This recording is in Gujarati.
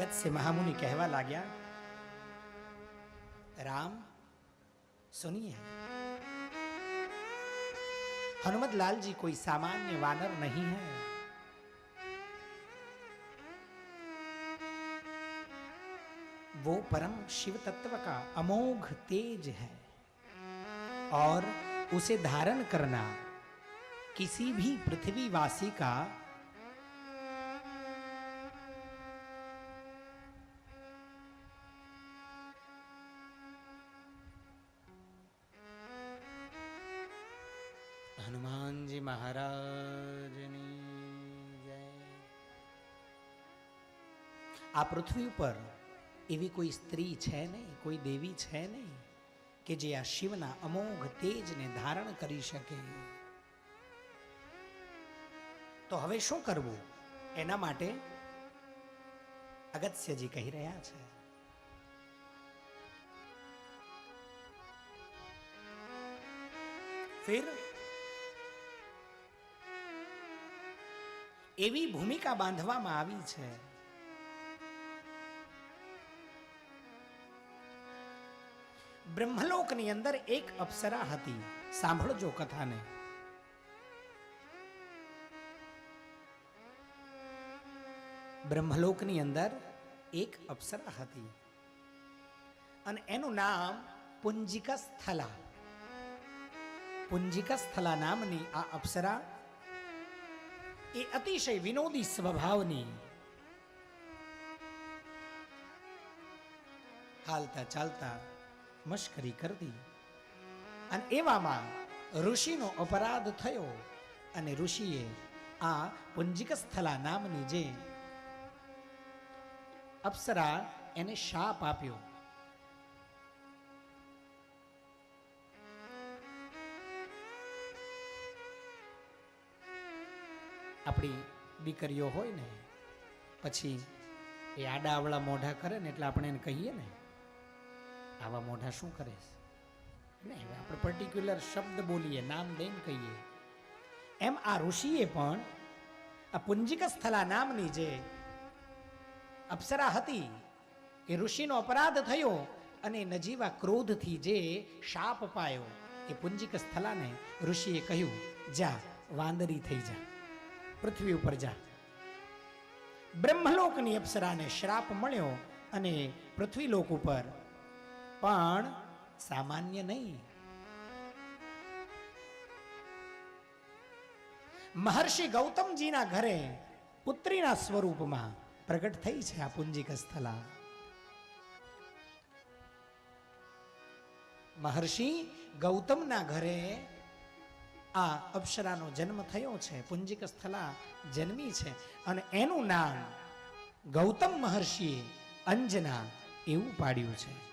जगत से महामुनि कहवा ला गया राम, सुनिए। हनुमत लाल जी कोई सामान्य वानर नहीं है। वो परम शिव तत्व का अमोघ तेज है और उसे धारण करना किसी भी पृथ्वीवासी का હનુમાનજી મહારાજની આ પૃથ્વી ઉપર એવી કોઈ સ્ત્રી છે નહીં, કોઈ દેવી છે નહીં કે જે આ શિવના અમોઘ તેજને ધારણ કરી શકે? તો હવે શું કરવું? એના માટે અગત્યજી કહી રહ્યા છે. ફિર એવી ભૂમિકા બાંધવામાં આવી છે. બ્રહ્મલોકની અંદર એક અપ્સરા હતી. સાંભળજો કથાને. બ્રહ્મલોકની અંદર એક અપ્સરા હતી. અને એનું નામ પુંજિકા સ્થલા પુંજિકા સ્થલા નામની આ અપ્સરા એ અતિશય વિનોદી સ્વભાવની. હાલતા ચાલતા મશ્કરી કરતી. અને એવામાં ઋષિનો અપરાધ થયો અને ઋષિએ આ પુંજિક સ્થલા નામની જે અપ્સરા એને શાપ આપ્યો. આપણી દીકરીઓ હોય ને, પછી એ આડા આવડા મોઢા કરે ને એટલે આપણે એને કહીએ ને, આવા મોઢા શું કરે છે? ને હવે આપણે પર્ટિક્યુલર શબ્દ બોલીએ, નામ દઈને કહીએ. એમ આ ઋષિએ પણ આ પુંજિક સ્થલા નામની જે અપ્સરા હતી, એ ઋષિનો અપરાધ થયો અને નજીવા ક્રોધથી જે શાપ પાયો એ પુંજિક સ્થલાને ઋષિએ કહ્યું, જા, વાંદરી થઈ જા. પૃથ્વી ઉપર જા. બ્રહ્મલોકની અપ્સરાને શ્રાપ મળ્યો અને પૃથ્વીલોક ઉપર. પણ સામાન્ય નહીં. મહર્ષિ ગૌતમજીના ઘરે પુત્રીના સ્વરૂપમાં પ્રગટ થઈ છે આ પુંજીક સ્થલા મહર્ષિ ગૌતમના ઘરે આ અપ્સરાનો જન્મ થયો છે પુંજિક સ્થલા જન્મી છે અને એનું નામ ગૌતમ મહર્ષિએ અંજના એવું પાડ્યું છે.